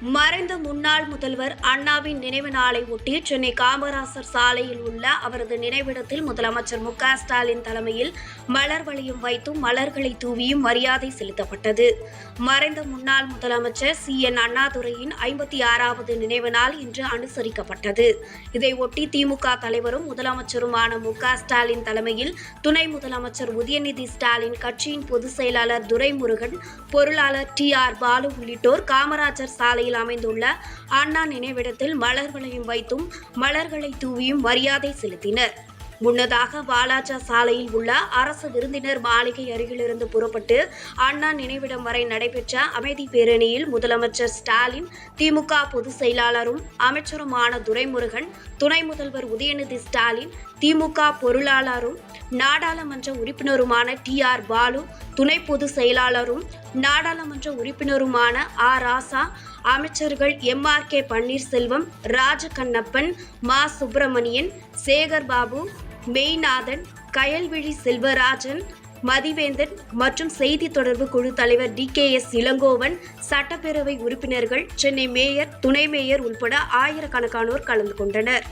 மறைந்த முன்னாள் முதல்வர் அண்ணாவின் நினைவு நாளை ஒட்டி சென்னை காமராசர் சாலையில் உள்ள அவரது நினைவிடத்தில் முதலமைச்சர் மு ஸ்டாலின் தலைமையில் மலர் வளையம் வைத்தும் மலர்களை தூவியும் மரியாதை செலுத்தப்பட்டது. மறைந்த முன்னாள் முதலமைச்சர் சி. என். அண்ணாதுரையின் ஐம்பத்தி ஆறாவது நினைவு நாள் இன்று அனுசரிக்கப்பட்டது. இதையொட்டி திமுக தலைவரும் முதலமைச்சருமான மு ஸ்டாலின் தலைமையில் துணை முதலமைச்சர் உதயநிதி ஸ்டாலின் கட்சியின் பொதுச் செயலாளர் துரைமுருகன் பொருளாளர் டி. ஆர். பாலு உள்ளிட்டோர் காமராஜர் சாலை சாலையில் அமைந்துள்ள அண்ணா நினைவிடத்தில் மலர் வளையம் வைத்தும் மலர்களை தூவியும் மரியாதை செலுத்தினர். முன்னதாக வாலாஜா சாலையில் உள்ள அரசு விருந்தினர் மாளிகை அருகிலிருந்து புறப்பட்டு அண்ணா நினைவிடம் வரை நடைபெற்ற அமைதி பேரணியில் முதலமைச்சர் ஸ்டாலின் திமுக பொதுச் செயலாளரும் அமைச்சருமான துரைமுருகன் துணை முதல்வர் உதயநிதி ஸ்டாலின் திமுக பொருளாளரும் நாடாளுமன்ற உறுப்பினருமான டி ஆர் பாலு துணை பொதுச் செயலாளரும் நாடாளுமன்ற உறுப்பினருமான ஆ ராசா அமைச்சர்கள் M R K Panneerselvam Rajakannappan Ma Subramanian Sekar Babu மெய்நாதன் Kayalvizhi Selvarajan Mathivendhan மற்றும் செய்தி தொடர்பு குழு தலைவர் டி கே எஸ் இளங்கோவன் சட்டப்பேரவை உறுப்பினர்கள் சென்னை மேயர் துணை மேயர் உள்பட ஆயிரக்கணக்கானோர் கலந்து கொண்டனர்.